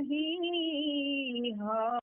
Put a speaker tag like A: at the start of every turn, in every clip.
A: ৰাহি হৰি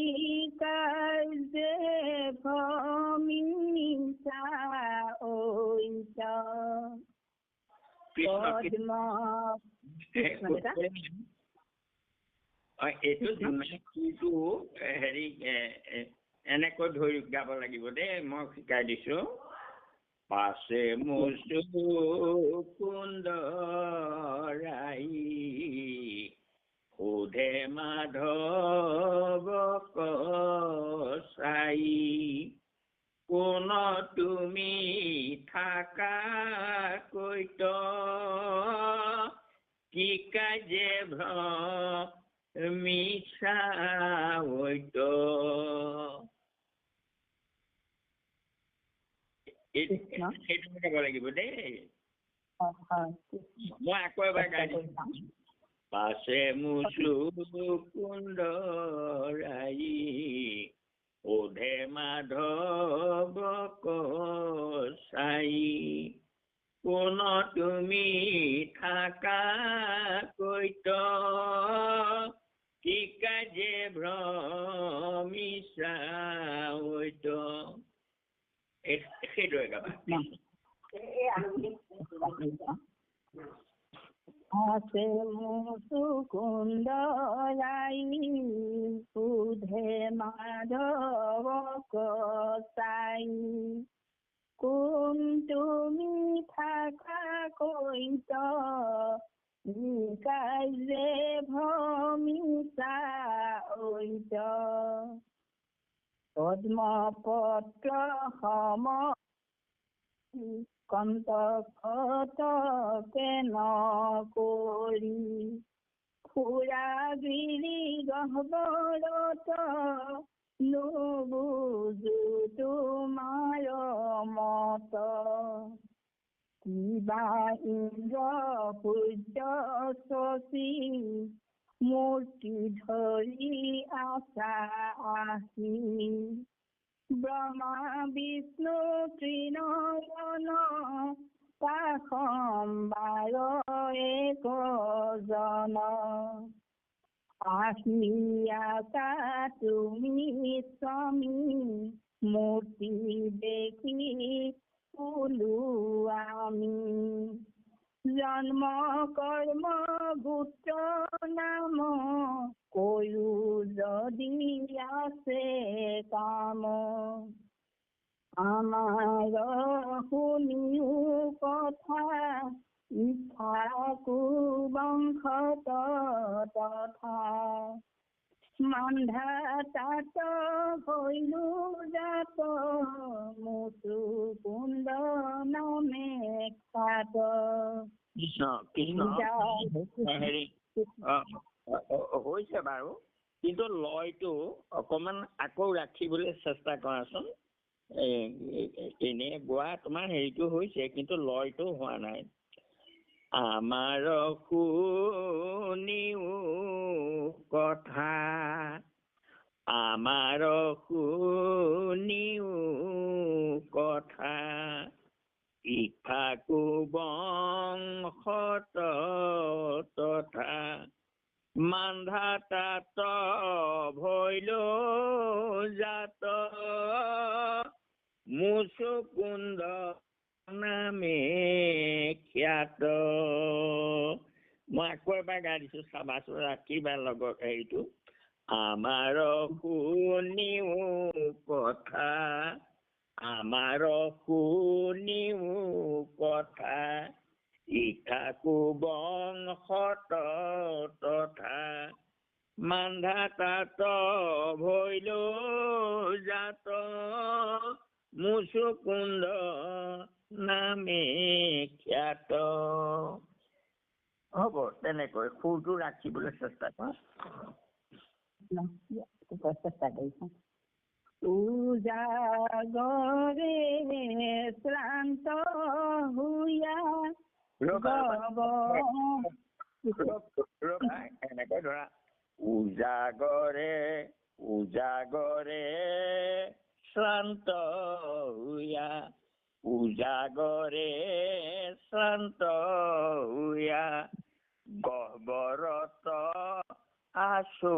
A: কি কাৰ্যে ভমিছা ঐছ
B: কৃষ্ণ
A: পদ্ম
B: এইটো কিটো হেৰি এনেকৈ ধৰি গাব লাগিব দেই মই শিকাই দিছো। পাছে মচু কুন্দৰাই সোধে মাধৱ কচাই কোন তুমি থাকা কৈত কি কাজে
A: কৃষ্ণ।
B: সেইটো গাব লাগিব দেই মই আকৌ এবাৰ গাই দিছো পাছে মুচু কুন্দৰাই ওধে মাধৱ কচাই কোন তুমি থাকা কৈত কি কাজে ভ্ৰমিছা এই- সেইদৰে গাবা।
A: আছে মুচুকুন্দৰাই সুধে মাধৱ কচাই কোন তুমি থাকা কৈত কাজে ভমিছা ঐত পদ্মপত্ৰ সম কন্তকতকে নকৰি ফুৰাগিৰি গহ্বৰত নুবুজো তোমাৰ মত। কিবা ইন্দ্ৰ সূৰ্য শশী মূৰ্তি ধৰি আছা আহি ব্ৰহ্মা বিষ্ণু ত্ৰিনয়ন পাশম্বাৰ একজন আহিয়াছা তুমি স্বামী মূৰ্তি দেখি ফুলো আমি। জন্ম কৰ্ম গোত্ৰ নাম। কয়ো যদি আছে কাম। আমাৰ শুনিও কথা ইচ্ছাকো বংশত তথা। মান্ধা তাত হৈলো জাত মুচু কুন্দ নামে খ্যাত
B: কৃষ্ণ কৃষ্ণ হেৰি হৈছে বাৰু কিন্তু লয়টো অকমান আকৌ ৰাখিবলৈ চেষ্টা কৰাচোন এনে গোৱা তোমাৰ হেৰিটো হৈছে কিন্তু লয়টো হোৱা নাই আমাৰ শুনিও কথা আমাৰ আকৌ এবাৰ গাই দিছো চাবাচোন ৰাখিবা লগত হেৰিটো আমাৰ শুনিও কথা আমাৰ শুনিও কথা ইঠাকু বংশত তথা মান্ধা তাত ভৈলো জাত মুচুকুন্দ নামে খ্যাত হ'ব তেনেকৈ সুৰটো ৰাখিবলৈ চেষ্টা কৰা।
A: চেষ্টা কৰিছো উজাগৰে শ্ৰান্ত হুয়া
B: এনেকৈ ধৰা। উজাগৰে উজাগৰে শ্ৰান্ত হুয়া উজাগৰে শ্ৰান্ত হুয়া গহ্বৰত আছো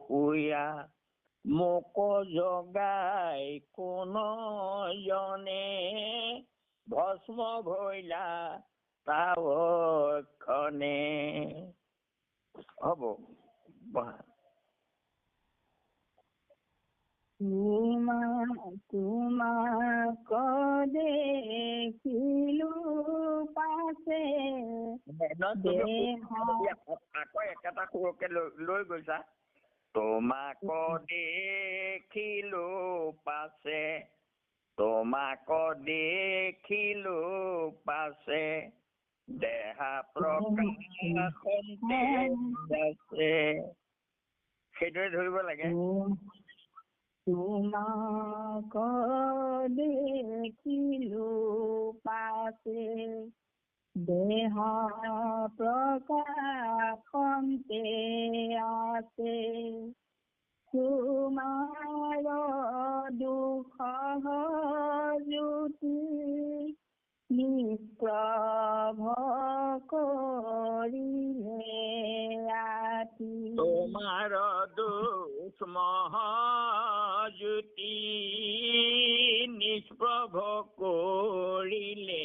B: শুয়া মোক জগাই কোন জনে। ভস্ম ভৈলা তাৱক্ষণে হ'ব বহা
A: তোমা তোমাক দেখিলো পাছে?
B: আকৌ একেটা সুৰকে লৈ গৈছা। তোমাক দেখিলো পাছে তোমাক দেখিলো পাছে দেহা প্ৰকাশন্তে সেইদৰে ধৰিব লাগে।
A: তোমাক দেখিলো পাছে? দেহা প্ৰকাশন্তে আছে। তোমাৰ দুখ জ্যোতি নিষ্প্ৰভ কৰিলে ৰাতি।
B: তোমাৰ দুখ মহাজ্যোতি নিষ্প্ৰভ কৰিলে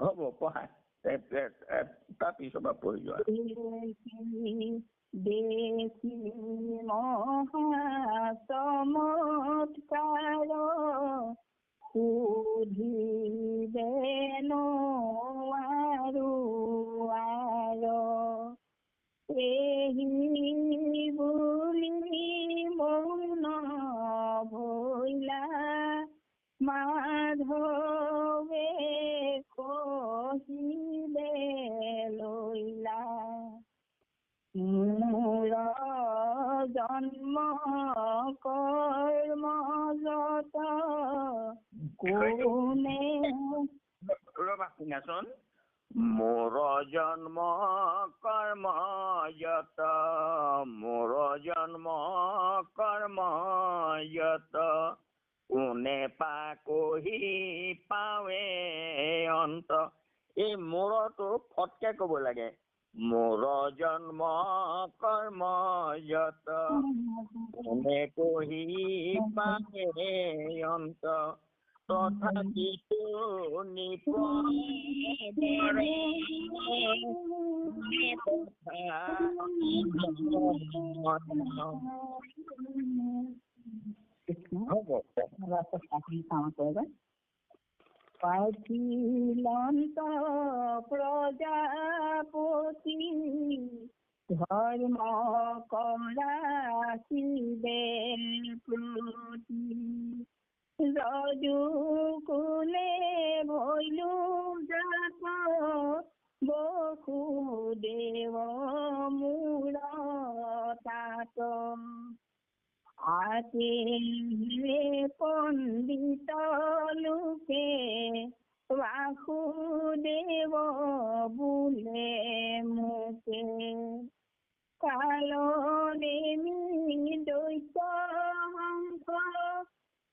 B: হ'ব পঢ়া। তাৰ পিছৰ পৰা পঢ়ি যোৱা।
A: ভৈলা মাধৱে কহিলে লৈলা মোৰ জন্ম কৰ্ম যত কোনে
B: ৰবা শুনাচোন। মোৰ জন্ম কৰ্ম যত মোৰ জন্ম কৰ্ম যত কোনে পা কহি পাৱে অন্ত এই মোৰটো ফটকে কব লাগে মোৰ জন্ম কৰ্ম যত কোনে কহি পাৱে অন্ত তথাপিতো
A: পাঠিলন্ত প্ৰজাপতি ধৰ্ম কৰা শিবে প্ৰতি যদু কোনে ভৈলো বসুদেৱ মূৰ তাত আতিলে পণ্ডিত লোকে বাসুদেৱ বোলে মোকে কালনেমি দৈত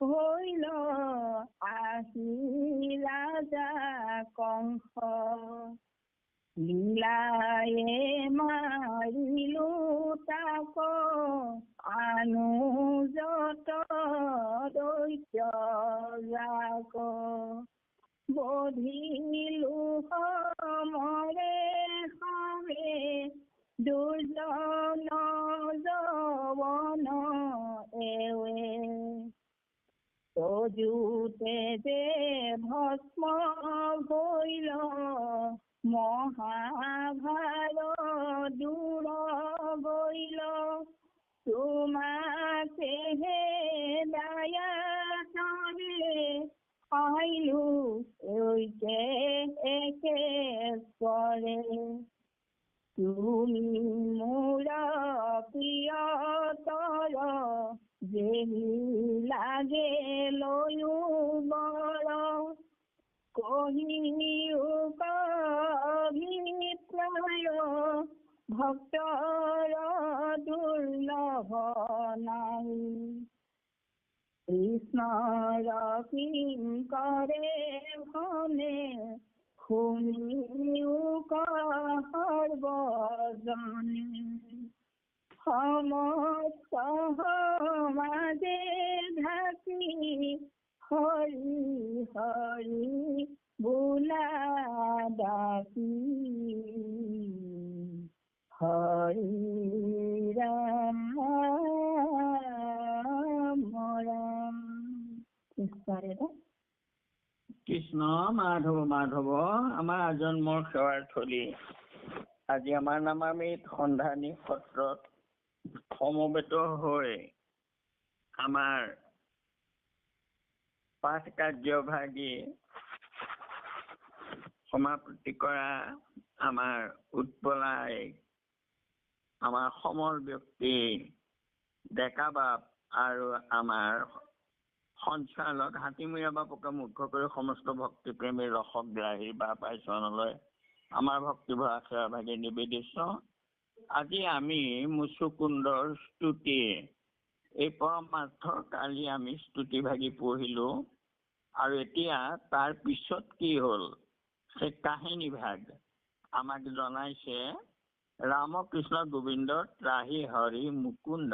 A: হইল আহি ৰাজা কংস। লীলায়ে মাৰিলো তাক আনুজত দৈত্য যাক। বধিলো সমৰে সবে দুৰ্জন যৱন এৱে তজুতে যে ভস্ম ভৈল মহাভাৰ দূৰ বইল তোমাকে হে দয়া চলে আইলু ওইকে একে কৰে তুমি মোর প্রিয়তর যেহি লাগে লয়ু বড় কহিও কভিপ্রায় ভক্তর দুর্লভ নাই। কৃষ্ণর কিং করে ভনে শুনিও সর্বজনে সমস্ত সমাজে ঢাকি হরি হরি বোলা ডাকি। হরি রাম রাম ঈশ্বরে
B: কৃষ্ণ মাধৱ মাধৱ আমাৰ আজন্মৰ সেৱাৰ থলী। আজি আমাৰ নামামিত সন্ধানী সত্ৰত সমবেত হৈ আমাৰ পাঠ কাৰ্যভাগী সমাপ্তি কৰা আমাৰ উৎপলাই আমাৰ সমৰ ব্যক্তি ডেকা বাপ আৰু আমাৰ সঞ্চালক হাতীমূৰীয়া বাপকে মুখ্য কৰি সমস্ত ভক্তিপ্ৰেমী ৰসক গ্ৰাহী বা পাইচনলৈ আমাৰ ভক্তিভৰা সেৱা ভাগি নিবেদিছো। আজি আমি মুচুকুন্দৰ স্তুতি এই পৰমাৰ্থৰ কালি আমি স্তুতি ভাগি পঢ়িলো আৰু এতিয়া তাৰ পিছত কি হ'ল? সেই কাহিনী ভাগ আমাক জনাইছে ৰামকৃষ্ণ গোবিন্দ ত্ৰাহী হৰি মুকুন্দ।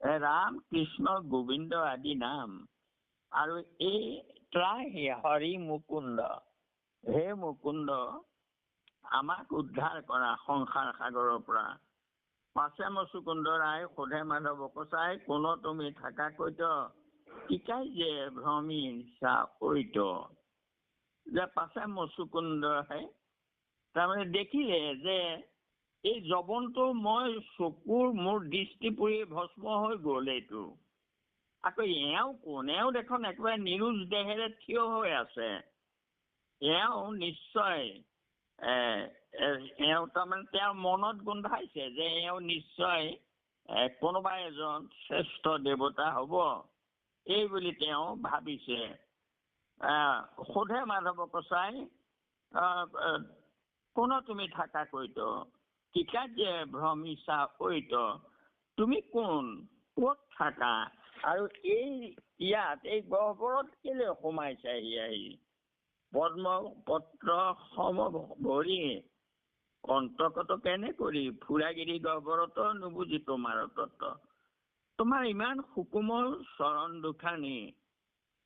B: ৰাম কৃষ্ণ গোবিন্দ আদি নাম। আৰু এই ত্ৰাহী হৰি মুকুন্দ। হে মুকুন্দ আমাক উদ্ধাৰ কৰা সংসাৰ সাগৰৰ পৰা। পাছে মচুকুন্দ ৰায় সোধে মাধৱ কচাই কোনো তুমি থাকা কৈত? শিকাই যে ভ্ৰমী চা ঐত যে পাছে মচুকুন্দহে তাৰমানে দেখিলে যে এই জবনটো মই চকুৰ মোৰ দৃষ্টি পৰি ভস্ম হৈ গ'ল এইটো আকৌ এওঁ কোন? এওঁ দেখোন একেবাৰে নিৰোজ দেহেৰে থিয় হৈ আছে। এওঁ নিশ্চয় এওঁ তাৰমানে তেওঁৰ মনত গোন্ধাইছে যে এওঁ নিশ্চয় কোনোবা এজন শ্ৰেষ্ঠ দেৱতা হ'ব। এই বুলি তেওঁ ভাবিছে। সোধে মাধৱ কচাই কোনো তুমি থাকা কৈত টিকা যে ভ্ৰমিছা ঐত তুমি কোন? ক'ত থাকা? আৰু এই ইয়াত এই গহ্বৰত কেলে সোমাইছাহি আহি পদ্ম পত্ৰ সম ভৰি কণ্টকত কেনে কৰি ফুৰাগিৰি গহ্বৰত নুবুজি তোমাৰ তত্ব তোমাৰ ইমান সুকুমৰ চৰণ দুখানি।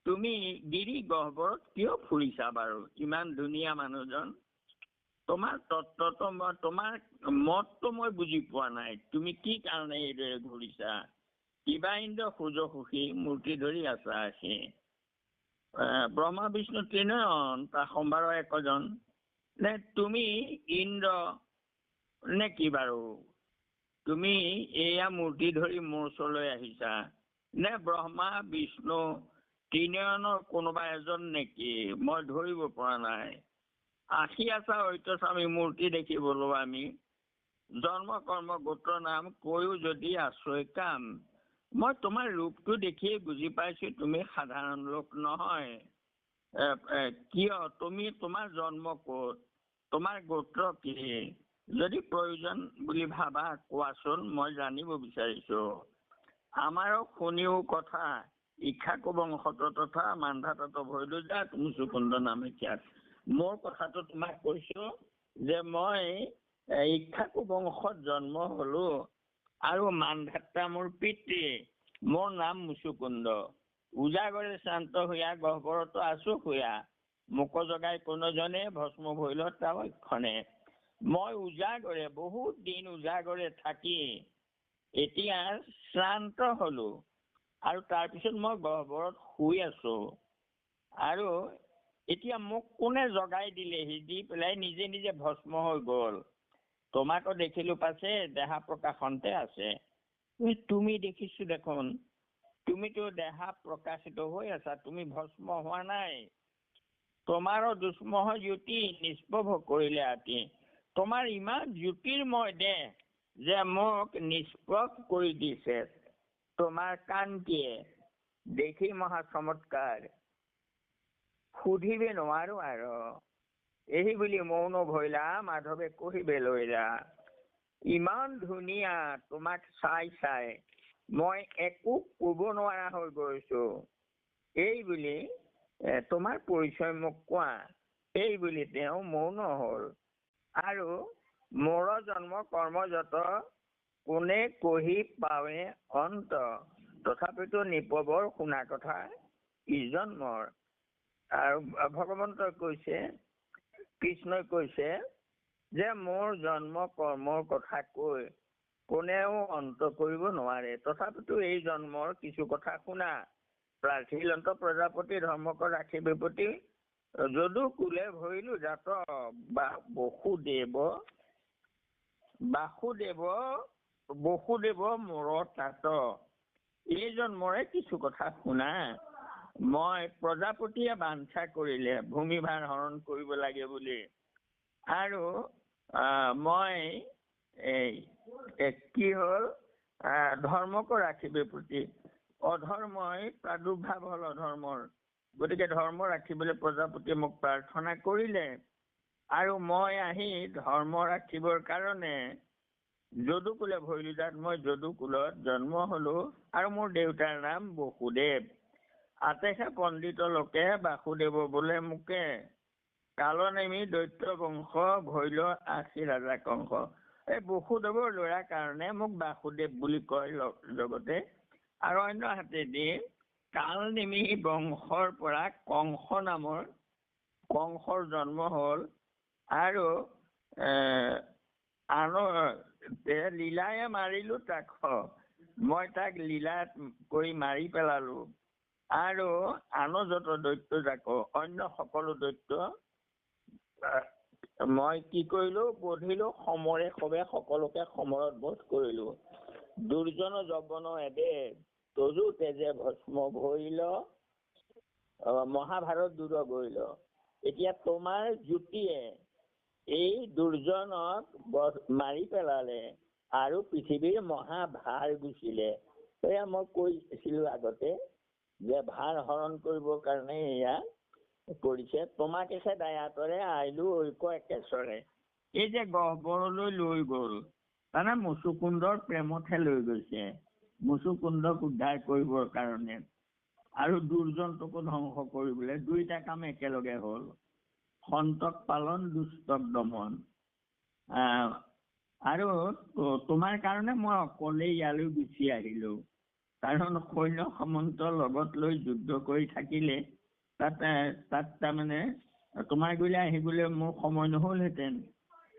B: তুমি গিৰি গহ্বৰত কিয় ফুৰিছা বাৰু? ইমান ধুনীয়া মানুহজন। তোমাৰ তত্ত্বটো মই তোমাৰ মতটো মই বুজি পোৱা নাই। তুমি কি কাৰণে এইদৰে ঘূৰিছা? কিবা ইন্দ্ৰ সূৰ্য সুখী মূৰ্তি ধৰি আছা সি ব্ৰহ্মা বিষ্ণু তৃণয়ন তাৰ সম্বাৰৰ একজন। নে তুমি ইন্দ্ৰ নে কি বাৰু? তুমি এয়া মূৰ্তি ধৰি মোৰ ওচৰলৈ আহিছা। নে ব্ৰহ্মা বিষ্ণু তৃণয়নৰ কোনোবা এজন নেকি? মই ধৰিব পৰা নাই। আশী আছা ঐতস্বামী মূৰ্তি দেখিবলৈ আমি। জন্ম কৰ্ম গোত্ৰ নাম কৈও যদি আশ্ৰয় কাম। মই তোমাৰ ৰূপটো দেখিয়ে বুজি পাইছো তুমি সাধাৰণ লোক নহয়। কিয়? তুমি তোমাৰ জন্ম ক'ত? তোমাৰ গোত্ৰ কি? যদি প্ৰয়োজন বুলি ভাবা কোৱাচোন মই জানিব বিচাৰিছো। আমাৰো শুনিও কথা। ইক্ষাকু বংশত তথা মান্ধাতত ভৈলো যাত মুচুকুন্দ নামে খ্যাত। মোৰ কথাটো তোমাক কৈছো যে মই ইক্ষাকু বংশত জন্ম হলো আৰু মানধাত্তা মোৰ পিতৃ। মোৰ নাম মুচুকুন্দ। উজাগৰে শান্ত হৈয়া গহ্বৰতো আছো শুয়া মোক জগাই কোনোজনে ভস্ম ভৈল তাৱক্ষণে মই উজাগৰে বহুত দিন উজাগৰে থাকি এতিয়া শ্ৰান্ত হলো আৰু তাৰপিছত মই গহ্বৰত শুই আছো। আৰু এতিয়া মোক কোনে জগাই দিলেহি? দি পেলাই নিজে নিজে ভস্ম হৈ গ'ল। তোমাকো দেখিলো পাছে দেহা প্ৰকাশনতে আছে। তুমি দেখিছো দেখোন। তুমিতো দেহা প্ৰকাশিত হৈ আছা তুমি ভস্ম হোৱা নাই। তোমাৰো দুষ্মহ জ্যোতি নিষ্প্ৰভ কৰিলে আতি। তোমাৰ ইমান জ্যোতিৰ্ময় দেহ যে মোক নিষ্প্ৰভ কৰি দিছে। তোমাৰ কান্তিয়ে। দেখি মহা চমৎকাৰ। সুধিবে নোৱাৰো আৰু। এই বুলি মৌন ভৈলা মাধৱে কহিবে লৈলা ইমান ধুনীয়া তোমাক চাই চাই মই একো কব নোৱাৰা হৈ গৈছো। এই বুলি তোমাৰ পৰিচয় মোক কোৱা। এই বুলি তেওঁ মৌন হল। আৰু মোৰ জন্ম কৰ্মযত কোনে কহি পাৱে অন্ত। তথাপিতো নিপবৰ শুনা কথা ইজন্মৰ আৰু ভগৱন্তই কৈছে কৃষ্ণই কৈছে যে মোৰ জন্ম কৰ্মৰ কথা কৈ কোনেও অন্ত কৰিব নোৱাৰে। তথাপিতো এই জন্মৰ কিছু কথা শুনা। প্ৰাৰ্থীলন্ত প্ৰজাপতি ধৰ্মক ৰাখি বিপতি যদু কুলে ভৰিলো জাত বা বসুদেৱ বাসুদেৱ বসুদেৱ মূৰৰ তাত। এই জন্মৰে কিছু কথা শুনা। মই প্ৰজাপতিয়ে বাঞ্ছা কৰিলে ভূমিভাৰ হৰণ কৰিব লাগে বুলি। আৰু মই এই কি হ'ল ধৰ্মকো ৰাখিবি প্ৰতি। অধৰ্মই প্ৰাদুৰ্ভাৱ হ'ল অধৰ্মৰ। গতিকে ধৰ্ম ৰাখিবলৈ প্ৰজাপতিয়ে মোক প্ৰাৰ্থনা কৰিলে। আৰু মই আহি ধৰ্ম ৰাখিবৰ কাৰণে যদুকুলে ভৈলিদাত মই যদুকুলত জন্ম হলো। আৰু মোৰ দেউতাৰ নাম বসুদেৱ। আতেষা পণ্ডিত লোকে বাসুদেৱ বোলে মোকে কালনেমি দৈত্য বংশ ভৈল আশী ৰাজা কংস এই বসুদেৱৰ ল'ৰাৰ কাৰণে মোক বাসুদেৱ বুলি কয় লগতে আৰু অন্য হাতেদি কালনেমি বংশৰ পৰা কংস নামৰ কংসৰ জন্ম হ'ল আৰু আনৰ লীলায়ে মাৰিলো তাক মই তাক লীলাত কৰি মাৰি পেলালো। আৰু আন যত দৈত্য যাক অন্য সকলো দৈত্য মই কি কৰিলো বধিলো সমৰে সবে সকলোকে সমৰত বধ কৰিলো। দুৰ্জন যৱন এদে তজু তেজে ভস্ম ভৰিল মহাভাৰত দূৰ গৰিল। এতিয়া তোমাৰ জ্যোতিয়ে এই দুৰ্জনক মাৰি পেলালে আৰু পৃথিৱীৰ মহা ভাৰ গুচিলে। এয়া মই কৈছিলো আগতে। যে ভাৰ হৰণ কৰিবৰ কাৰণে এয়া কৰিছে। তোমাক এসে দায়াতৰে আহিলো ঐক্য একেচৰে এই যে গহ্বৰলৈ লৈ গল তাৰমানে মুচুকুন্দৰ প্ৰেমতহে লৈ গৈছে। মুচুকুন্দক উদ্ধাৰ কৰিবৰ কাৰণে। আৰু দুৰ্জনটোকো ধ্বংস কৰিবলৈ দুইটা কাম একেলগে হ'ল। সন্তক পালন দুষ্টক দমন। আৰু তোমাৰ কাৰণে মই অকলে ইয়ালৈ গুচি আহিলো। কাৰণ সৈন্য সামন্ত লগত লৈ যুদ্ধ কৰি থাকিলে তাত তাত তাৰমানে তোমাৰ গুৰিলে আহিবলৈ মোৰ সময় নহ'লহেঁতেন।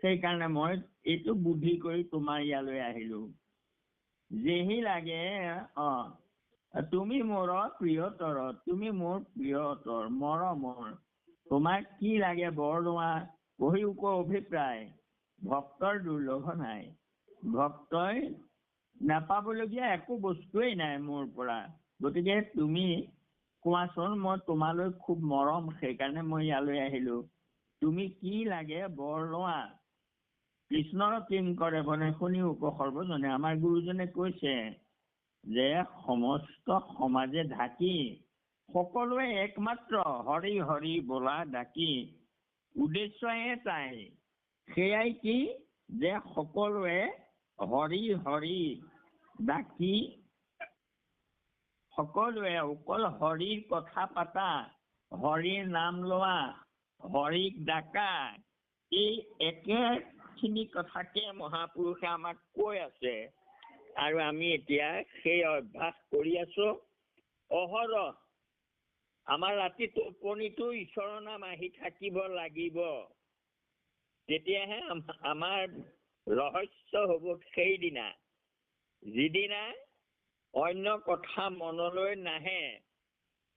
B: সেইকাৰণে মই এইটো বুদ্ধি কৰি তোমাৰ ইয়ালৈ আহিলো। যেহি লাগে অ তুমি মোৰ প্ৰিয়তৰ তুমি মোৰ প্ৰিয়তৰ মৰমৰ তোমাক কি লাগে বৰদোৱা পঢ়ি উপ অভিপ্ৰায় ভক্তৰ দুৰ্লভ নাই। ভক্তই নাপাবলগীয়া একো বস্তুৱেই নাই মোৰ পৰা। গতিকে তুমি কোৱাচোন মই তোমালৈ খুব মৰম সেইকাৰণে মই ইয়ালৈ আহিলো। তুমি কি লাগে বৰ লোৱা। কৃষ্ণৰ কিং কৰে বনে শুনি উপসৰ্বজনে আমাৰ গুৰুজনে কৈছে যে সমস্ত সমাজে ঢাকি সকলোৱে একমাত্ৰ হৰি হৰি বোলা ডাকি উদ্দেশ্য এটাই সেয়াই কি যে সকলোৱে হৰি হৰি ডাকি সকলোৱে অকল হৰিৰ কথা পাতা হৰিৰ নাম লোৱা হৰিক ডাকা এই একেখিনি কথাকে মহাপুৰুষে আমাক কৈ আছে। আৰু আমি এতিয়া সেই অভ্যাস কৰি আছো। অহৰহ আমাৰ ৰাতি টোপনিটো ঈশ্বৰৰ নাম আহি থাকিব লাগিব। তেতিয়াহে আমাৰ ৰহস্য হ'ব সেইদিনা যিদিনা অন্য কথা মনলৈ নাহে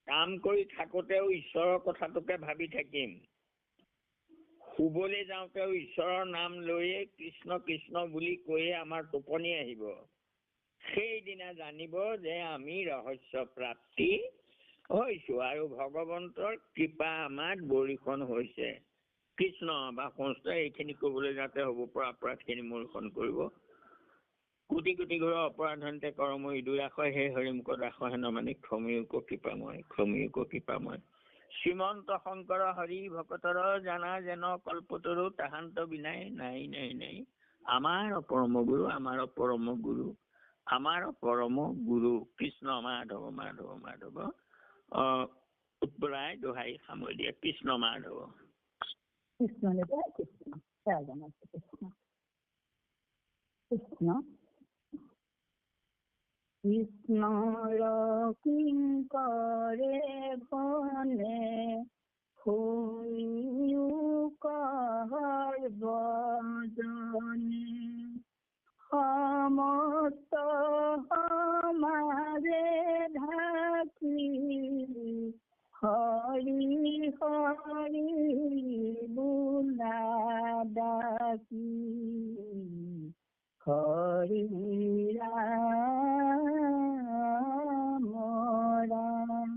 B: কাম কৰি থাকোতেও ঈশ্বৰৰ কথাটোকে ভাবি থাকিম। শুবলৈ যাওঁতেও ঈশ্বৰৰ নাম লৈয়ে কৃষ্ণ কৃষ্ণ বুলি কৈয়ে আমাৰ টোপনি আহিব। সেইদিনা জানিব যে আমি ৰহস্য প্ৰাপ্তি হৈছো আৰু ভগৱন্তৰ কৃপা আমাক বৰিষণ হৈছে। কৃষ্ণ বা সংস্থা এইখিনি ক'বলৈ যাওঁতে হ'ব পৰা অপৰাধখিনি মূলখন কৰিব কোটি কোটি ঘৰৰ অপৰাধন্তে কৰ্ম ইদুৰ ৰাখ সেই হৰিমুখ ৰাখ হেন মানে কৃপাময় ক্ষমিয়োগ কৃপাময় শ্ৰীমন্ত শংকৰ হৰি ভকতৰ জানা যেন কল্পতৰু তাহান্ত বিনাই নাই নাই নাই আমাৰ পৰম গুৰু আমাৰ পৰম গুৰু আমাৰ পৰম গুৰু কৃষ্ণ মাধৱ মাধৱ মাধৱ আহ উৎপলাই দোহাই সামৰি দিয়ে কৃষ্ণ মাধৱ
A: কৃষ্ণ জয় কৃষ্ণ জয় জগন্নাথ কৃষ্ণ কৃষ্ণ কৃষ্ণৰ কিংকৰে বনে শুনিও কৰ বজনে সমস্ত সমাজে ঢাকি हरि हरि बुलादासी हरि राम राम